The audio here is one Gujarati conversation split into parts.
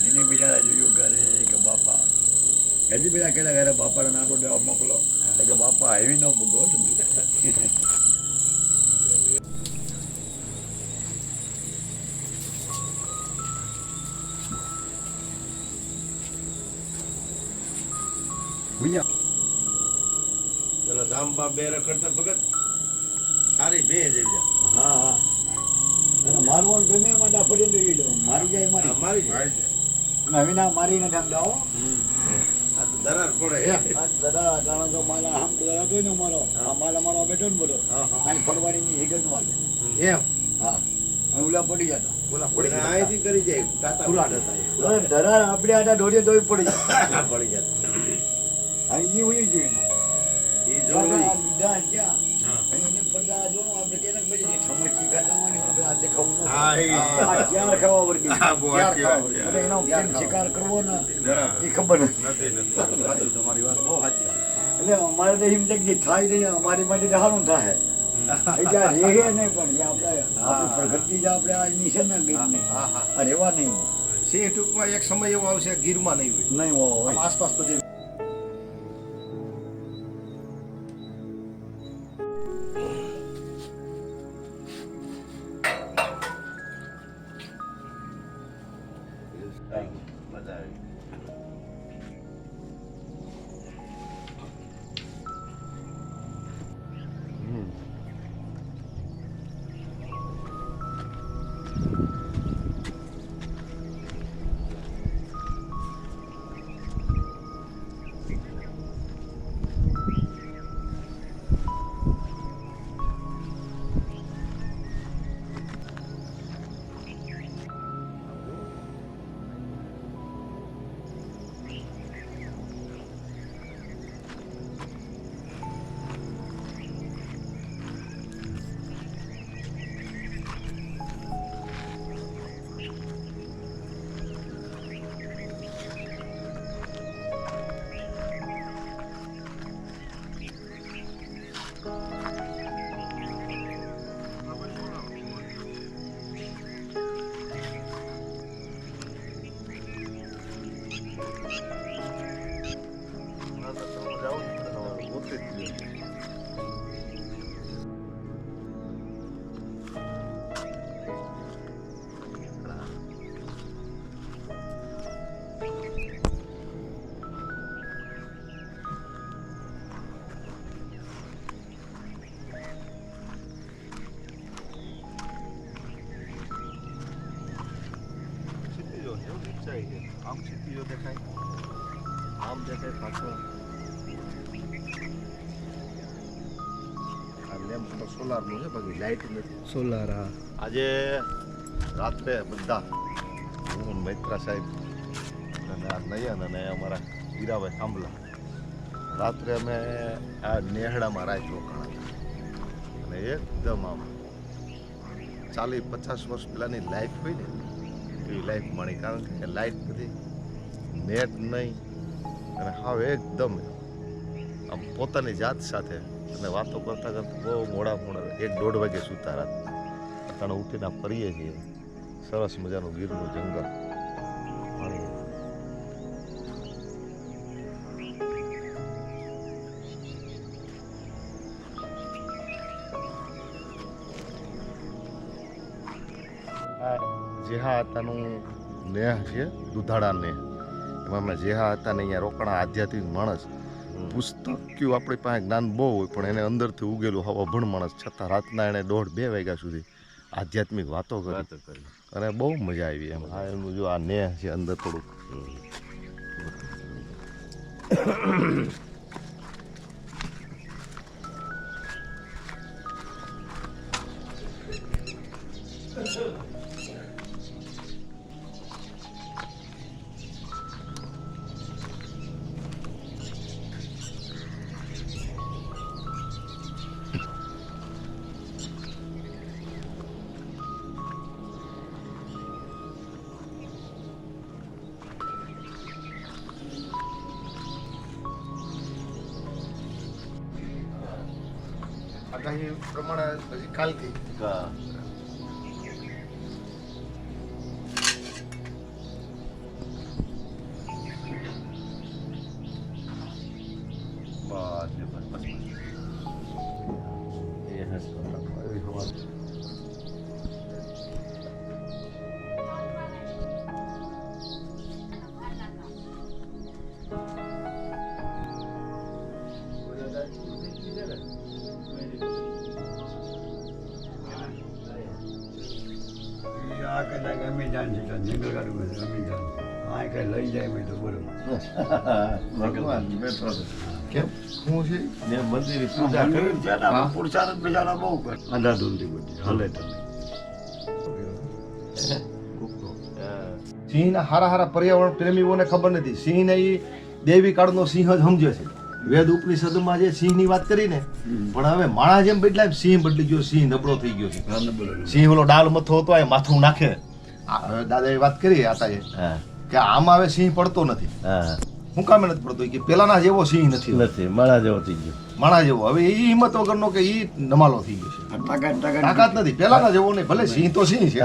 એને બિચારા જોયું ઘરે કે બાપા હજી બધા કહેતા ઘરે બાપાને નાનો જવાબ મોકલો તો કે બાપા આવી ન મૂકો સમજો બે રખડતા ભગત? સારી બે જેવી હા હા. અને મારવાનું ગમે એમાં ડાફડીને જોઈ લો મારી જાય મારી. મારી જાય. નવી ના મારી નથી આમ જાઓ આ તો દરાર પડે. આ કારણ તો મારા આમ દાદા ને મારો મારા મારો બેઠો ને બધો. હા, હા. આની ફરવાની હિગત હાલે એમ. હા. અને ઓલા પડી જતા. પડી જાય અહીંથી કરી જાય. કાતા પુરાણ. હતા ધરાર આપણે દોડીએ પડી જાય. પડી જતા. અહીં હોય જોઈએ શિકાર કરવો ને એ ખબર નથી નથી નથી સાચું તમારી વાત બહુ સાચી એટલે અમારે તો એમ થાય કે થાય નહીં અમારી માટે સારું થાય જ્યાં રહે નહીં પણ જ્યાં આપણે પ્રગતિ જે આપણે આ છે ને ગીરની, હા હા આ નહીં સિંહ ટૂંકમાં એક સમય એવો આવશે ગીરમાં નહીં હોય. નહીં હોય. આસપાસ બધી દેખાય તો સોલારનું છે બાકી લાઇટ નથી. સોલાર હા. આજે રાત્રે બધા હું મૈત્રા સાહેબ અને આ નયન અને અમારા હીરાભાઈ થાંભલા રાત્રે અમે આ નેહડામાં રાત રોકાણા અને એકદમ આમ ચાલીસ પચાસ વર્ષ પહેલાંની લાઈફ હોય ને એવી લાઈફ મળી કારણ કે લાઈટ બધી નેટ નહીં અને હાવ એકદમ આમ પોતાની જાત સાથે અને વાતો કરતા કરતા બહુ મોડા મોડા એક દોઢ વાગે સૂતા રાત. અટાણે ઉઠીને ફરીએ છીએ. સરસ મજાનું ગીરનું જંગલ. પાણી આ જેહા હતાનું નેહ છે દુધાળા નેહ. અમે જેહા હતા ને અહીંયા રોકણા આધ્યાત્મિક માણસ. પુસ્તક કયું આપણી પાસે જ્ઞાન બહુ હોય પણ એને અંદરથી ઉગેલું હવા ભણ માણસ છતાં રાતના એણે દોઢ બે વાગ્યા સુધી આધ્યાત્મિક વાતો કરી. અને બહુ મજા આવી એમ. આ એમનું જો આ નેહ છે અંદર થોડુંક. काही प्रमाणात म्हणजे कालते આ કદાચ અમે જાન છે તો જંગલ કાઢવું હોય તો અમે આ કઈ લઈ જાય હોય તો બરોબર ભગવાન બેઠો કેમ? શું છે? ને મંદિરની પૂજા કરી. બેટા પુરુષાર્થ બિચારા બહુ કરે. અંધાધૂંધી બધી હલે તમે સિંહના હારા હારા પર્યાવરણ પ્રેમીઓને ખબર નથી. સિંહને એ દેવી કાળનો સિંહ જ સમજે છે. વેદ ઉપનિષદમાં જે સિંહની વાત કરી ને પણ હવે માણસ જેમ બદલાય સિંહ બદલી ગયો સિંહ નબળો થઈ ગયો છે. સિંહ ઓલો ડાલ મથો હતો એ માથું નાખે. દાદા એ દાદાએ વાત કરી આતાએ કે આમાં હવે સિંહ પડતો નથી. હા. કામે નથી પડતો? કે પેલાના જેવો સિંહ નથી નથી માણા જેવો થઈ ગયો. માણા જેવો. હવે એ હિંમત વગરનો કે એ નમાલો થઈ ગયો છે. તાકાત નથી. પેલાના જેવો નહીં ભલે સિંહ તો સિંહ છે.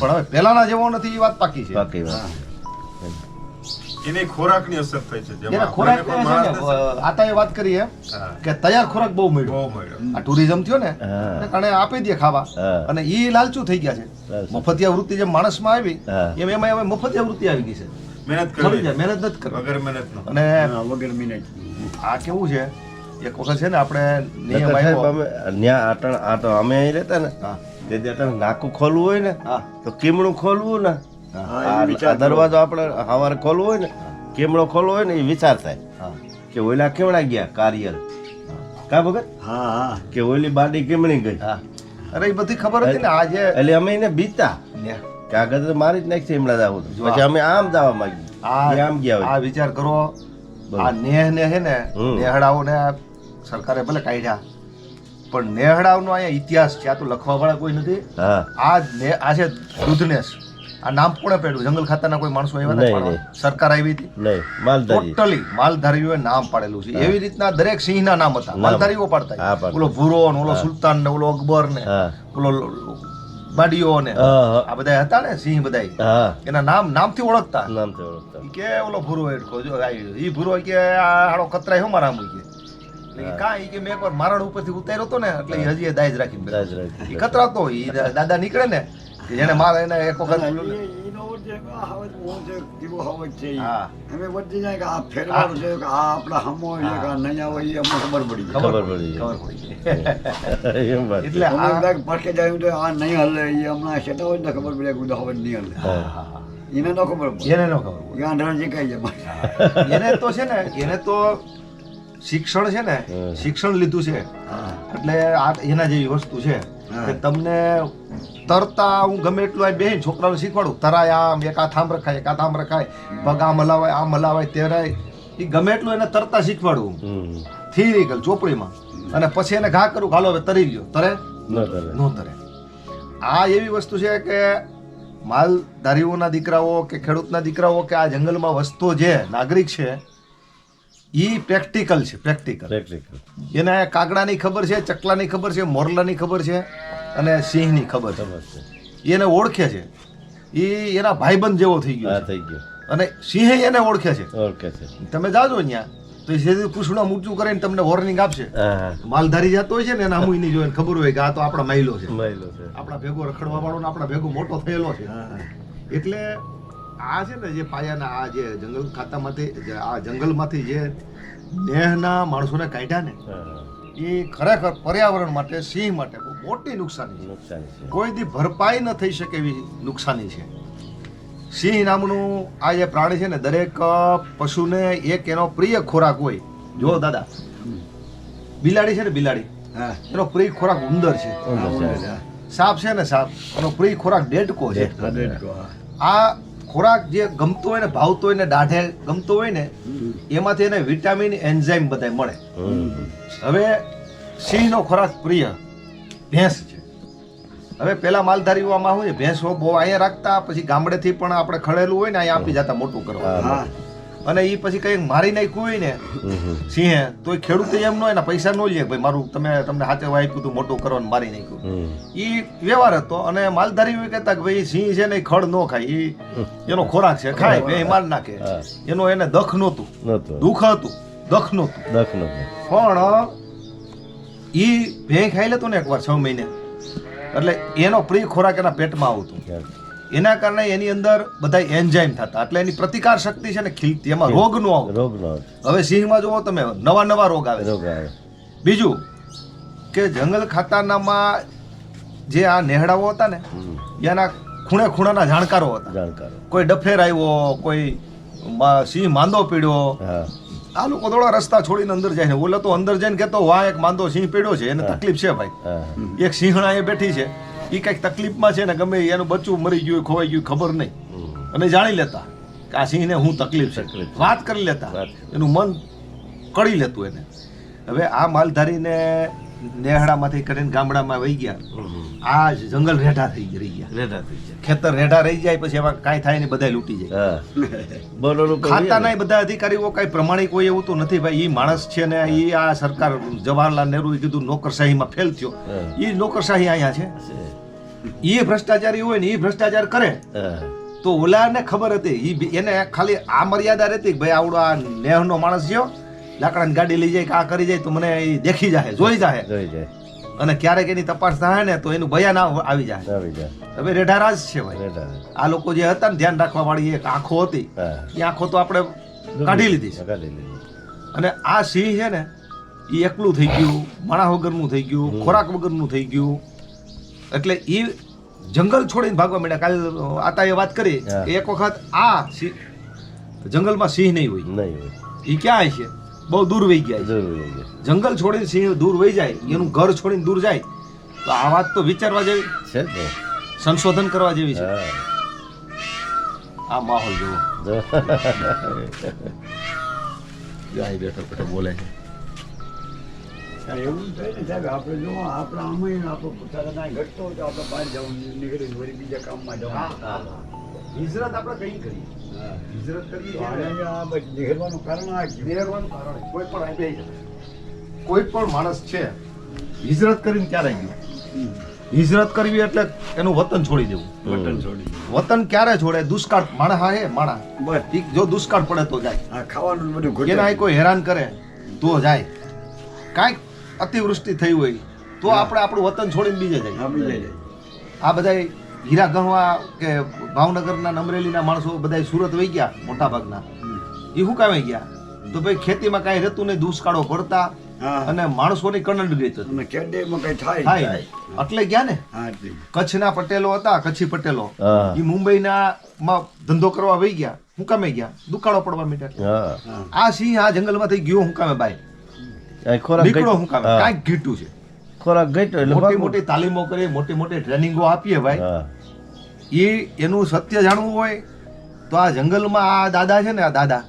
પણ હવે પેલાના જેવો નથી એ વાત પાકી છે. પાકી વાત. એની ખોરાકની અસર થઈ છે. જેમાં ખોરાક આતાએ વાત કરીએ કે તૈયાર ખોરાક બહુ મળ્યો. બહુ મળ્યો. આ ટુરિઝમ થયો ને. કારણે આપી દે ખાવા. અને ઈ લાલચુ થઈ ગયા છે. મફતિયા વૃત્તિ જેમ માણસમાં આવી એમ એમાં હવે મફતિયા વૃત્તિ આવી ગઈ છે. મહેનત કરવી જાય મહેનત નથી કરવી. વગર મહેનત અને વગર મહેનત. આ કેવું છે? એક વખત છે ને આપણે નિયમ આવ્યો ન્યા આટણ આ તો અમે અહીં રહેતા ને. તે દી નાકું ખોલવું હોય ને તો કીમણું ખોલવું ને. આ દરવાજો આપણે સવારે ખોલવો હોય ને કેમડો ખોલવો હોય ને એ વિચાર થાય. કે ઓલા કેમણા ગયા કારિયલ. કા ભગત? હા કે ઓલી બાડી કેમણી ગઈ? હા. અરે એ બધી ખબર હતી ને આજે એટલે અમે એને બીતા. ને- કે આગળ તો મારી જ નાખશે એમણા જવું તો. પછી અમે આમ જવા માંગી આ આમ ગયા આ વિચાર કરો. આ નેહ ને હે ને હમ. નેહડાઓને સરકારે ભલે કાઢ્યા પણ નેહડાઓનો અહીંયા ઇતિહાસ છે. આ તો લખવા વાળા કોઈ નથી. આ ને આ છે દૂધનેશ આ નામ કોણે પાડ્યું. જંગલ ખાતાના કોઈ માણસો આવ્યા નથી પાડવા? સરકાર આવી હતી. નહીં માલધારી. ટોટલી માલધારીઓએ નામ પાડેલું છે. એવી રીતના દરેક સિંહના નામ હતા. નામ. માલધારીઓ હા, પાડતા. ઓલો ભૂરો ને ઓલો સુલતાન ને ઓલો અકબર ને હા. ઓલો બાડીઓ ને. હા, હા. આ બધા હતા ને સિંહ બધા હા. એના નામ નામથી ઓળખતા. ઈ કે ઓલો ભૂરો હેડકો જો ઈ ભૂરો કે આ હાડો કતરાય હું મારા મૂકી એટલે ઈ કાં ઈ કે મેં એકવાર મારણ ઉપરથી ઉતાર્યો હતો ને એટલે ઈ હજી એ દાજ રાખીને બેઠો. દાજ રાખી. ઈ કતરાતો ઈ દા- દાદા નીકળે ને જેને મારે એને એક વખત એનો જે હવે હું જે જીવો હવે છે ઈ. અમે વધી જાય કે આ ફેરવાનું છે કે આ આપણા હમો છે કે આ નહીં આવે એ અમને ખબર પડી ખબર પડી. ખબર પડી એટલે અમે આ પડકે જાય તો આ નહીં હલે એ હમણાં શેટા હોય ને ખબર પડે કે ઉદા હવે નહીં હલે. એને ન ખબર પડે. એને ન ખબર ઈ આંધળા શીખાઈ જાય એને તો છે ને એને તો શિક્ષણ છે ને શિક્ષણ લીધું છે. એટલે આ એના જેવી વસ્તુ છે. કે તમને તરતા હું ગમે એટલું આ બેન છોકરાઓને શીખવાડું. તરાય આમ એક આમ રખાય એક આ થામ રખાય પગ આમ હલાવાય આમ હલાવાય તેરાય. એ ગમે એટલું એને તરતા શીખવાડું. હમ. થિયરિકલ ચોપડીમાં. અને પછી એને ઘા કરું હાલો હવે તરી ગયો તરે? ન નો તરે. આ એવી વસ્તુ છે કે માલધારીઓના દીકરાઓ કે ખેડૂતના દીકરાઓ કે આ જંગલમાં વસતો જે નાગરિક છે એ પ્રેક્ટિકલ છે પ્રેક્ટિકલ. પ્રેક્ટિકલ. એને કાગડાની ખબર છે ચકલાની ખબર છે મોરલાની ખબર છે. અને સિંહની ખબર ખબર છે. છે એને ઓળખે છે. એ એના ભાઈબંધ જેવો થઈ ગયો થઈ ગયો. અને સિંહે એને ઓળખે છે. ઓળખે છે. તમે જાજો અહીંયા. તો એ સીધું પૂછડું ઊંચું કરીને તમને વોર્નિંગ આપશે. માલધારી જતો હોય છે ને એના આમુય નહીં જોઈને ખબર હોય કે આ તો આપણા માઇલો છે. મહિલો છે. આપણા ભેગો રખડવા વાળો ને આપણા ભેગો મોટો થયેલો છે. એટલે આ છે ને જે પાયાના આ જે જંગલ ખાતામાંથી આ જંગલમાંથી જે નેહના માણસોને કાઢ્યા ને. એ ખરેખર પર્યાવરણ માટે સિંહ માટે મોટી નુકસાની છે. નુકસાની કોઈ દી ભરપાઈ ન થઈ શકે એવી નુકસાની છે. સિંહ નામનું આ જે પ્રાણી છે ને દરેક પશુને એક એનો પ્રિય ખોરાક હોય. જો દાદા. બિલાડી છે ને બિલાડી? હા. એનો પ્રિય ખોરાક ઉંદર છે. સાપ છે ને સાપ? એનો પ્રિય ખોરાક ડેડકો છે. આ ખોરાક જે ગમતો હોય ને ભાવતો હોય ને દાઢે ગમતો હોય ને એમાંથી એને વિટામિન એન્ઝાઇમ બધા મળે. હવે સિંહનો ખોરાક પ્રિય. ભેંસ છે. હવે પેલા માલધારીઓ હોય ભેંસો બહુ અહીંયા રાખતા પછી ગામડેથી પણ આપણે ખડેલું હોય ને અહીંયા આપી જતા મોટું કરવા. અને એ પછી કંઈક મારી નાખ્યું હોય ને. સિંહે તો એ ખેડૂતે એમ ન હોય ને પૈસા ન લે. ભાઈ મારું તમે તમને હાથે આપ્યું હતું મોટું કરવાનું મારી નાખ્યું. એ વ્યવહાર હતો અને માલધારી એવું કહેતા કે ભાઈ સિંહ છે ને ખડ ન ખાય. એ એનો ખોરાક છે ખાય બે માર નાખે. એનો એને દખ નહોતું. નહોતું. દુઃખ હતું દખ નહોતું. દખ નહોતું. પણ એ ભેં ખાઈ લેતો ને એકવાર છ મહિને. એટલે એનો પ્રિય ખોરાક એના પેટમાં આવતું. એના કારણે એની અંદર બધા એન્ઝાઇમ થતા. એટલે એની પ્રતિકાર શક્તિ છે ને ખીલતી. એમાં રોગ નો આવે રોગ નો હવે સિંહમાં જુઓ તમે નવા નવા રોગ આવે. રોગ આવે. બીજું કે જંગલ ખાતાનામાં જે આ નેહડાઓ હતા ને એના ખૂણે ખૂણાના જાણકારો હતા. જાણકારો. કોઈ ડફેર આવ્યો કોઈ સિંહ માંદો પીડ્યો આ લોકો થોડા રસ્તા છોડીને અંદર જાય ને ઓલો તો અંદર જઈને કેતો વાહ એક માંદો સિંહ પીડ્યો છે. એને તકલીફ છે ભાઈ. એક સિંહણા એ બેઠી છે. એ કંઈક તકલીફમાં છે ને ગમે એનું બચ્ચું મરી ગયું ખોવાઈ ગયું ખબર નહીં. અને જાણી લેતા કે આ સિંહને હું તકલીફ છે. વાત કરી લેતા. એનું મન કળી લેતું એને. હવે આ માલધારીને નેહડામાંથી કરીને ગામડામાં વહી ગયા. આ જ જંગલ રેઢા થઈ રહી ગયા. રેઢા થઈ જાય ખેતર રેઢા રહી જાય પછી એમાં કાંઈ થાય ને બધા લૂંટી જાય. બરોબર ખાતા નહીં બધા અધિકારીઓ કાંઈ પ્રમાણિક હોય એવું તો નથી ભાઈ એ માણસ છે ને એ આ સરકાર જવાહરલાલ નહેરુ કીધું નોકરશાહીમાં ફેલ થયો. એ નોકરશાહી અહીંયા છે. એ ભ્રષ્ટાચારી હોય ને એ ભ્રષ્ટાચાર કરે. તો તો ઓલાને ખબર હતી એને ખાલી આ મર્યાદા રહેતી કે ભાઈ આવડો આ નેહનો માણસ થયો લાકડાની ગાડી લઈ જાય કે આ કરી જાય તો મને એ દેખી જાય જોઈ જાય જોઈ જાય. અને ક્યારેક એની તપાસ થાય ને તો એનું બયાન આવ- આવી જાય આવી જાય. હવે રેઢારાજ છે ભાઈ. આ લોકો જે હતા ને ધ્યાન રાખવા વાળી એક આંખો હતી એ આંખો તો આપણે કાઢી લીધી છે. કાઢી લીધી. અને આ સિંહ છે ને એ એકલું થઈ ગયું માણા વગરનું થઈ ગયું ખોરાક વગરનું થઈ ગયું. એટલે એ જંગલ છોડીને ભાગવા માંડ્યા. કાલે આતાએ વાત કરી એક વખત આ સિંહ જંગલમાં સિંહ નહીં હોય. નહીં હોય. એ ક્યાં છે? બહુ દૂર વહી ગયા છે. જરૂર હોય છે. જંગલ છોડીને સિંહ દૂર વહી જાય એનું ઘર છોડીને દૂર જાય તો આ વાત તો વિચારવા જેવી. છે જ ને. સંશોધન કરવા જેવી છે. હા. આ માહોલ જોવો જો. ગાય બેઠો બેઠો બોલે છે. એવું થાય ને સાહેબ આપણે જો આપણે આમાં આપણે પોતાના કાંઈ ઘટતો હોય તો આપણે બહાર જવું નીકળીને વળી બીજા કામમાં જવાનું. હિજરત આપણે કઈ કરી? હિજરત કરીએ તો છીએ ને, આને આ બધું નીકળવાનું કારણ આ જ. કારણ કોઈ પણ જાય. કોઈ પણ માણસ છે હિજરત કરીને ક્યારે ગયું? હિજરત કરવી એટલે એનું વતન છોડી દેવું. વતન છોડી વતન ક્યારે છોડે? દુષ્કાળ. માણા હા હે માણા બસ. ઠીક જો દુષ્કાળ પડે તો જાય. ખાવાનું બધું એના ઘટે કોઈ હેરાન કરે તો જાય. કાંઈક અતિવૃષ્ટિ થઈ હોય તો આપણે આપણું વતન છોડીને બીજે જાય આ બધા હીરા ગણવા કે ભાવનગરના અમરેલીના માણસો બધા સુરત વહી ગયા મોટા ભાગના એ શું કામે ગયા? તો ભાઈ ખેતીમાં કાંઈ રહેતું નહીં દુષ્કાળો પડતા અને માણસોની કણંડ કઈ થાય એટલે ગયા ને? કચ્છના પટેલો હતા કચ્છી પટેલો. એ મુંબઈના માં ધંધો કરવા વહી ગયા. હું કામે ગયા? દુકાળો પડવા હા. આ સિંહ આ જંગલમાંથી ગયો હું કામે બાય નીકળો હું કામે. કાંઈક ઘીટું છે. ખોરાક ઘટ્યો એટલે મોટી મોટી તાલીમો કરી મોટી મોટી ટ્રેનિંગો આપીએ ભાઈ. એ એનું સત્ય જાણવું હોય તો આ જંગલમાં આ દાદા છે ને આ દાદા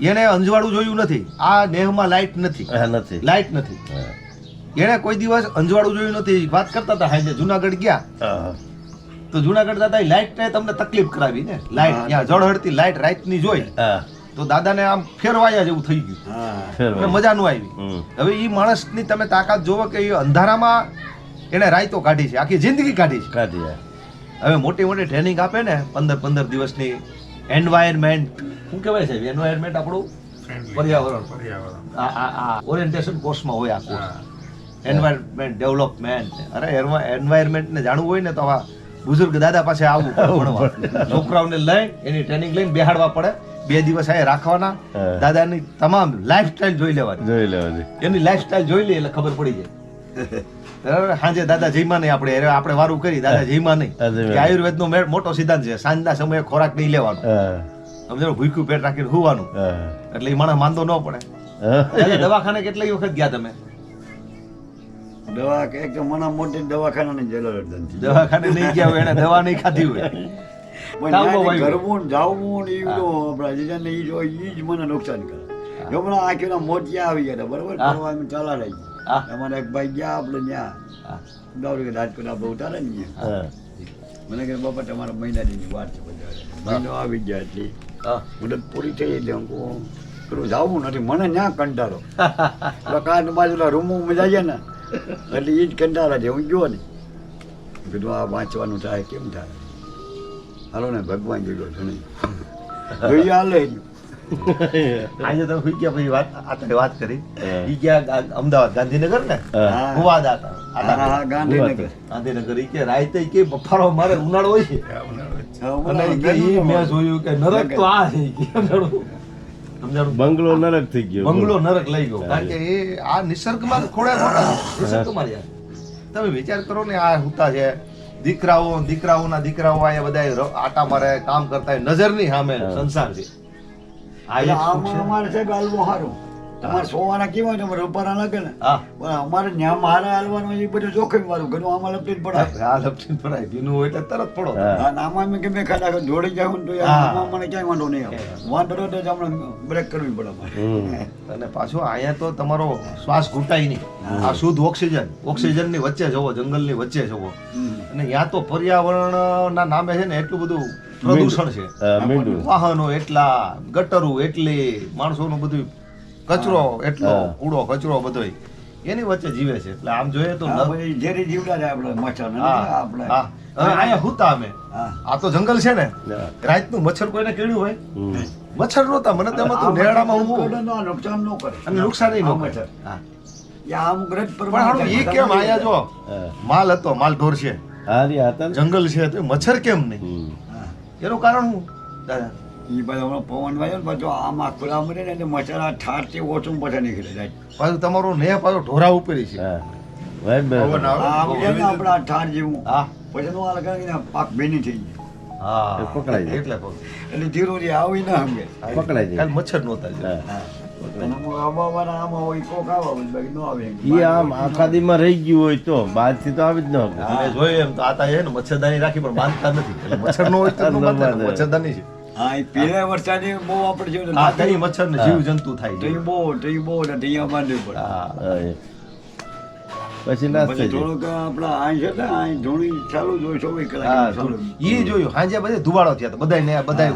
એને અંજવાળું જોયું નથી. આ નેહમાં લાઇટ નથી. નથી. લાઇટ નથી. એણે કોઈ દિવસ અંજવાળું જોયું નથી. વાત કરતા હતા હા જુનાગઢ ગયા. તો જુનાગઢ દાદા લાઇટ ને તમને તકલીફ કરાવી ને. લાઇટ ત્યાં જળહળતી લાઇટ રાતની જોઈ. તો દાદાને આમ ફેરવાયા જેવું થઈ ગયું. હા. મજા નું આવી. હવે એ માણસની તમે તાકાત જોવો કે એ અંધારામાં એને રાયતો કાઢી છે. આખી જિંદગી કાઢી છે. કાઢી. હવે મોટી મોટી ટ્રેનિંગ આપે ને પંદર પંદર દિવસની એન્વાયરમેન્ટ શું કહેવાય છે એન્વાયરમેન્ટ આપણું પર્યાવરણ. પર્યાવરણ. આ આ આ ઓરિએન્ટેશન કોર્સમાં હોય આ કોર્સ એન્વાયરમેન્ટ ડેવલપમેન્ટ અરે એન્વાયરમેન્ટ ને જાણવું હોય ને તો આવા બુઝુર્ગ દાદા પાસે આવવું ભણવા. છોકરાઓને લઈ એની ટ્રેનિંગ લઈને બેહાડવા પડે. બે દિવસ આ રાખવાના. દાદાની તમામ લાઈફસ્ટાઈલ જોઈ લેવાની. જોઈ લેવાની. એની લાઈફસ્ટાઈલ જોઈ લે એટલે ખબર પડી જાય. સાંજે દાદા જઈમાં નહીં આપણે આપણે વારું કરી દાદા જઈમાં નહીં કે આયુર્વેદ નો મોટો સિદ્ધાંત છે સાંજના સમયે ખોરાક નહીં લેવાનો. સમજો ભૂખ્યું પેટ રાખીને હોવાનું. એટલે એ માણસ માંદો ન પડે. દવાખાને કેટલી વખત ગયા તમે? દવા કે એક તો મને મોટી દવાખાનાની જરૂર જ દવાખાને નહીં ગયા હોય એને દવા નહીં ખાધી હોય. ને જાવું ને એ બધું આપણા જીજાને ઈ જો ઈ જ મને નુકસાન કરે. જો હમણાં આંખીના મોતિયા આવી ગયા બરોબર? ચાલા રહી. અમારા એક ભાઈ ગયા આપણે ત્યાં. દાવરી કે રાજકોટ આપણે ઉતારે ને મને કે બાપા તમારા મહિનાની વાત છે બધા. મહિનો આવી ગયા એટલે મુદત પૂરી થઈ એટલે હું પેલું જાવું નથી મને ન્યા કંટાળો. એટલે બાજુ રૂમ રૂમમાં જાય ને એટલે એ જ કંટાળા છે. હું ગયો ને કીધું આ વાંચવાનું થાય કેમ થાય? હાલો ને ભગવાન જોયો છે નહીં જોઈએ હાલે. આજે તમે હુઈ ગયા પછી વાત આ તમે વાત કરી. ઈ ગયા અમદાવાદ ગાંધીનગર ને હા. ગોવા દાતા. હા, હા, ગાંધીનગર. ગાંધીનગર ઈ કે રાતે કે બફારો મારે ઉનાળો હોય છે. અને કે ઈ મેં જોયું કે નરક તો આ છે? બંગલો નરક થઈ ગયો. બંગલો નરક લઈ ગયો. કારણ કે એ આ નિસર્ગમાં ખોડે ખોડા છે. નિસર્ગમાં તમે વિચાર કરો ને આ હુતા છે. દીકરાઓ દીકરાઓના દીકરાઓ આ બધા આટા મારે કામ કરતા નજર નજરની સામે સંસાર છે અમારે સારું તમારે સોવાના કેવા છે અમારે રૂપારા લાગે ને પણ અમારે ન્યા મારે હાલવાનું એ બધું જોખમ વાળું. ઘણું આમાં લપટી પડાય. આ લપટીને પડાય. ભીનું હોય એટલે તરત પડો. ને આમાં મેં ગમે ખાતા ખાતા જોડી જાવ તો આમાં મને ક્યાંય વાંધો નહીં આવે. વાંધો તો બ્રેક કરવી પડે અમારે. અને પાછો અહીંયા તો તમારો શ્વાસ ઘૂંટાય નહીં. આ શુદ્ધ ઓક્સિજન. ઓક્સિજનની વચ્ચે જવો જંગલની વચ્ચે જવો અને ત્યાં તો પર્યાવરણના નામે છે ને એટલું બધું પ્રદૂષણ છે. વાહનો એટલા ગટરું એટલી માણસોનું બધું કચરો એટલો કૂડો કચરો બધો એની વચ્ચે જીવે છે. એટલે આમ જોઈએ તો ઝેરી જીવડા છે આપણે મચ્છર આપણે. હવે અહીંયા હુતા અમે. આ તો જંગલ છે ને. રાતનું મચ્છર કોઈને કેળ્યું હોય? મચ્છર નહોતા મને તેમાં તો નેરડામાં હું નુકસાન ન કરે. અને નુકસાન ન મચ્છર. એ કેમ આયા જો? માલ હતો માલ ઢોર છે. જંગલ છે તો મચ્છર કેમ નહીં. એનું કારણ શું? દાદા એ બધા હમણાં પવન વાયો ને પાછો આમાં ખુલ્લા મરે ને એટલે મચ્છર આ છે ઓછું પાછા નીકળે જાય. પાછું તમારું ને પાછો ઢોરા ઉપરી છે. આપણે આ ઠાર જેવું. હા. પછી નું આ લગાડીને પાક ભેની થઈ જાય હા. પકડાય એટલે. એટલે ધીરું ધી આવી ના સમજે પકડાય મચ્છર નહોતા રહી ગયું હોય તો બહારથી તો આવી જ ન જોયું એમ તો આ છે ને મચ્છરદાની રાખી પણ બાંધતા નથી. મચ્છર નો હોય તો ન ન બાંધે. બાંધે. મચ્છરદાની છે. પેલા વરસાદે બહુ આપણે જેવું આ કઈ મચ્છર ને જીવ જંતુ થાય તો એ બહુ તો એ બહુ ને અહીંયા બાંધવી પડે એ. પછી જાય. થોડુંક આઈ છે ને આઈ ધૂણી ચાલુ જ હોય કલાક ચાલુ. ઈ જોયું હાંજે બધે ધુવાડો થયા બધા બધાય ને બધાય.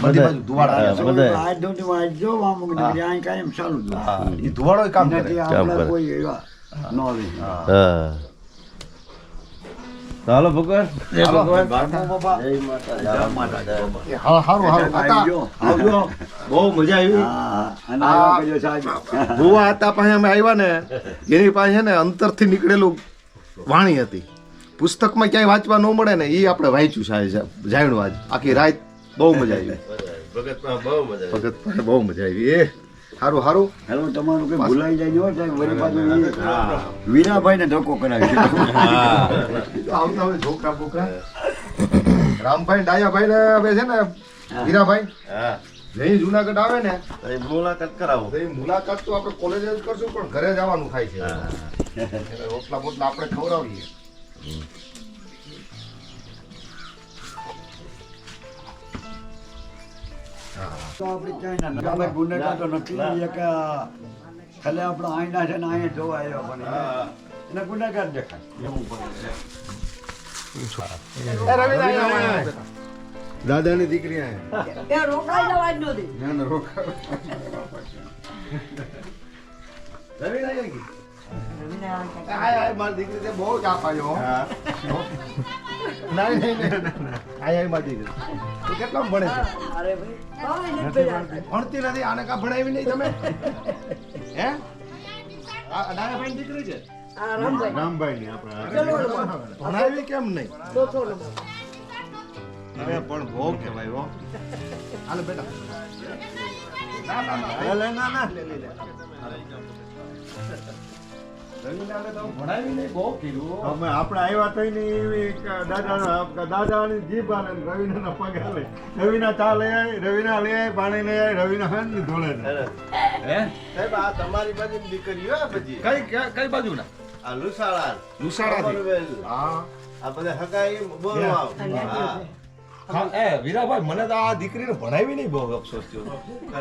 બધી બાજુ ધુવાડા હા, થયા બધાય. આજ ધૂણી જો આમ ઉગડી આઈ કાયમ ચાલુ જ હોય. ધુવાડો કામ કરે. કામ કરે. કોઈ એવા ન આવે હા. હા. હાલો ભગવાન. જય ભગવાન. બાપુ. જય માતા જય માતા. એ હા હારું હારું આવી આવજો. બહુ મજા આવી. હા, હા. અને આ- આવા કરજો સાહેબ. ભુવા હતા પાસે અમે આવ્યા ને એની પાસે ને અંતરથી નીકળેલું વાણી હતી. પુસ્તકમાં ક્યાંય વાંચવા ન મળે ને એ આપણે વાંચ્યું સાહેબ જાણવા આખી રાત બહુ મજા આવી. ભગતમાં બહુ મજા ભગત પાસે બહુ મજા આવી. એ સારું સારું હેલો તમારું કઈ ભૂલાઈ જાય નહીં સાહેબ. વળી પાછું વીરાભાઈ વીરાભાઈને ધોકો કરાવી આવતા હોય છોકરા બોકરા. રામભાઈ ડાયાભાઈ ને હવે છે ને વીરાભાઈ હા. જઈ જુનાગઢ આવે ને એ મુલાકાત કરાવો. એ મુલાકાત તો આપણે કોલેજ જ કરશું પણ ઘરે જવાનું થાય છે. રોટલા બોટલા આપણે ખવડાવીએ. તો આપણે ક્યાંય ના નકામા ગુનેગાર તો નથી એક ખાલી આપણે આઈના છે ને અહીંયા જોવા આવ્યા પણ એને. ગુનેગાર દેખાય. એવું પડે દીકરી નથી ના ના રોકા રવિ આયા કી? આય આય મારી દીકરી બહુ જ આપાયો ના તું કેટલા ભણે છે. ભણતી નથી આને કા ભણાવી નહીં તમે? હે? ડાયાભાઈ દીકરી છે? રામભાઈ રામભાઈ. ની આપણે ભણાવી કેમ નહીં? અરે પણ ભોગ કહેવાય હો. હાલો બેટા. ના ના ના. લે ના ના. લે લે. અમે આપણે આવ્યા થઈ ને એવી દાદા દાદાની જીભ આલે રવિના પગે આલે. રવિના ચા લઈ આવી રવિના લઈ આવી પાણી લઈ આવી રવિના હાથની ધોળે હે? સાહેબ આ તમારી બાજુ દીકરી પછી કઈ કઈ- કઈ બાજુ ના આ લુસાડા લુસાડાથી હા. આ બધા હગાઈ બોલો આવ. હા. હા એ વીરાભાઈ મને તો આ દીકરીને ભણાવી નહીં બહુ અફસોસ થયો.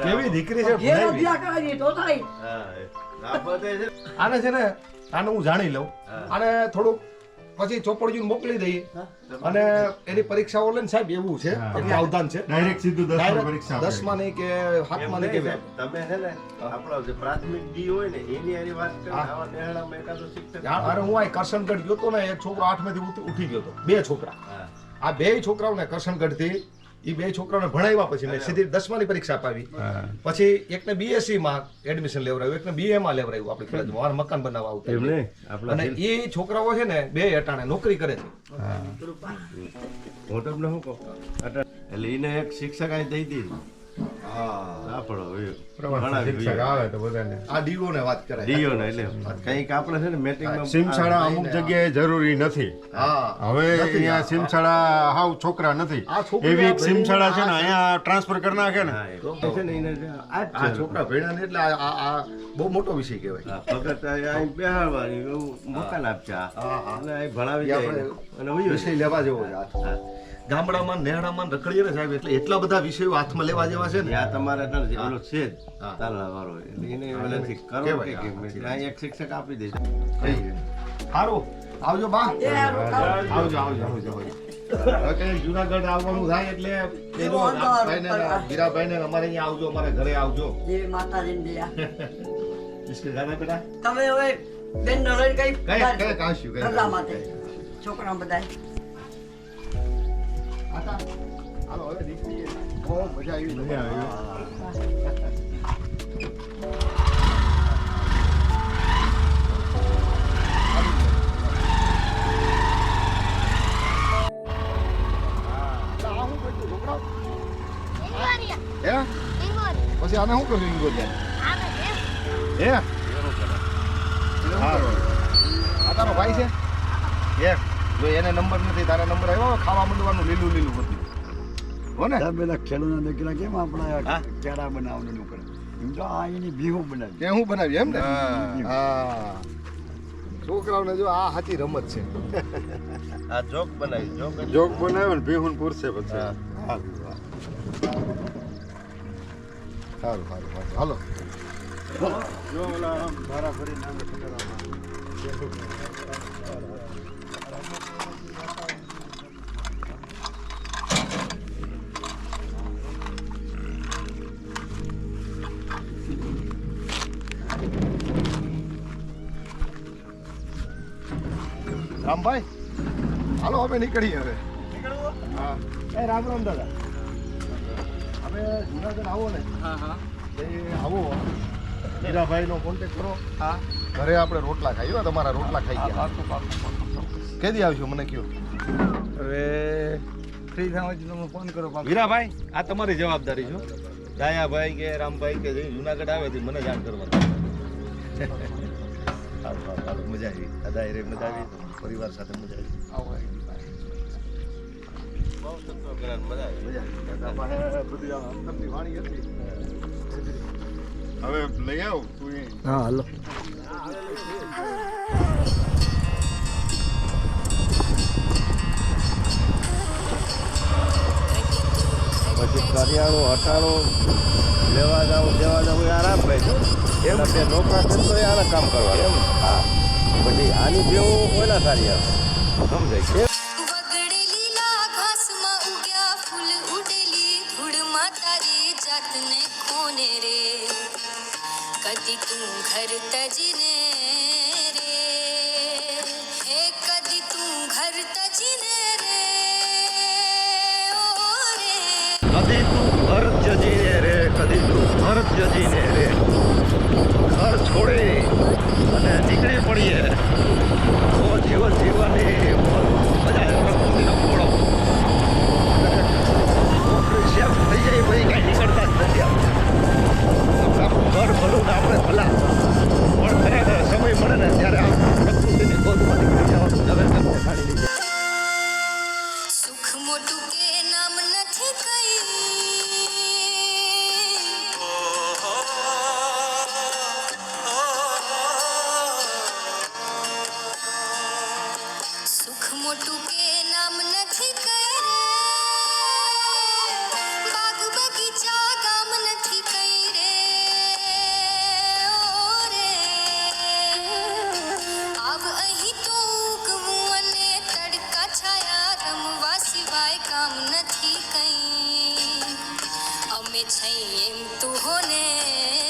કેવી દીકરી છે? ભણાવી. આને છે ને આને હું જાણી લઉં. આને થોડુંક પછી ચોપડીયું મોકલી દઈએ. અને એની પરીક્ષાઓ લઈને સાહેબ એવું છે એક પ્રાવધાન છે. ડાયરેક્ટ સીધું દસમા Direct પરીક્ષા આપે. દસમા નહીં કે હાથમાં નહીં કે તમે છે ને આપણો જે પ્રાથમિક ડી હોય ને એની હારી વાત કરે. આવા નેહડામાં એકાદો શિક્ષક અરે હું આ કરશનગઢ ગયો તો ને એક છોકરો આઠમાંથી માંથી ઉઠી ગયો તો. બે છોકરા. આ બે છોકરાઓને કરશનગઢથી એ બે છોકરાઓને ભણાવ્યા પછી મેં સીધી દસમાની પરીક્ષા અપાવી. પછી એકને બીએસસી માં એડમિશન લેવડાવ્યું એકને બીએ માં લેવડાવ્યું આપણે ફરજ મારે મકાન બનાવવા આવતા અને એ છોકરાઓ છે ને બે અટાણે નોકરી કરે છે. હું. તમને શું કહું? એટલે એને એક શિક્ષક અહીં દઈ દીધી. આપણે છે ને meeting અમુક જગ્યાએ જરૂરી નથી. હવે અહીંયા સીમશાળા હાવ છોકરા નથી. એવી એક ભણીને છે ને અહીંયા ટ્રાન્સફર કરી નાખે ને. છોકરા ભણ્યા ને એટલે આ બહુ મોટો વિષય કહેવાય. ફક્ત બેહાડવાની મકાન આપશે ભણાવી અને વિષય લેવા જેવો છે આ. હા. ગામડામાં નેહડામાં રખડીએ ને સાહેબ એટલે એટલા બધા વિષયો હાથમાં લેવા જેવા છે ને. ત્યાં તમારે ઓલો છે જ. વાળો એને ઓલાથી કરો કે અહીં એક શિક્ષક આપી દેજો સારું આવજો બા. આવજો આવજો આવજો જુનાગઢ આવવાનું થાય એટલે આ ને ને અમારે અહીંયા આવજો અમારે ઘરે આવજો. દેવી માતાજીની દયા. બિસ્કિટ ખાધા બેટા? તમે હવે બેન નો કઈ કઈ કઈ કાશ્યું કઈ માટે? છોકરા બધા હાલો હવે નીકળીએ બહુ મજા આવી મજા આવી. હે પછી આને શું કર્યું ઇંગોરિયા હે હા આ ભાઈ છે એક જો એને નંબર નથી તારા નંબર આવ્યો ખાવા મંડવાનું લીલું લીલું બધું. હો ને? પેલા ખેડૂતના દીકરા કેમ આપણા? કેળા બનાવવાનું કરે? એમ તો આ એની બીહું બનાવી. કે હું બનાવી એમ ને? હા છોકરાઓને જો આ સાચી રમત છે. આ જોક બનાવી જોક જોક બનાવ્યો ને બીહું પૂરશે પછી. હા. સારું સારું સારું હાલો. જો ઓલા આમ ધારા ફરીને રામભાઈ હાલો અમે નીકળીએ હવે. હા. એ રામ રામ દાદા. અમે જુનાગઢ આવો ને એ આવો. હીરાભાઈનો કોન્ટેક કરો. હા. ઘરે આપણે રોટલા ખાઈએ હો, તમારા રોટલા ખાઈ ગયા. કેદી આવશો મને કયો? હવે ફ્રી થવા તમે ફોન કરો હીરાભાઈ આ તમારી જવાબદારી છો દાયાભાઈ કે રામભાઈ કે જુનાગઢ આવે તે મને જાણ કરવા સારું સારું સારું મજા આવી. દાદા રે મજા આવી. પરિવાર સાથે મજા આવી. હવે લઈ આવ તું હા હાલો. પછી કરિયાણું હટાણું લેવા જાવ દેવા જાવ એ આરામ ભાઈ છે. એમ. નોકરા છે તો એ આના કામ કરવા એમ. હા. પછી આની કોઈના સારી આવે. સમજાય. કે આવે છે એમ તું હોને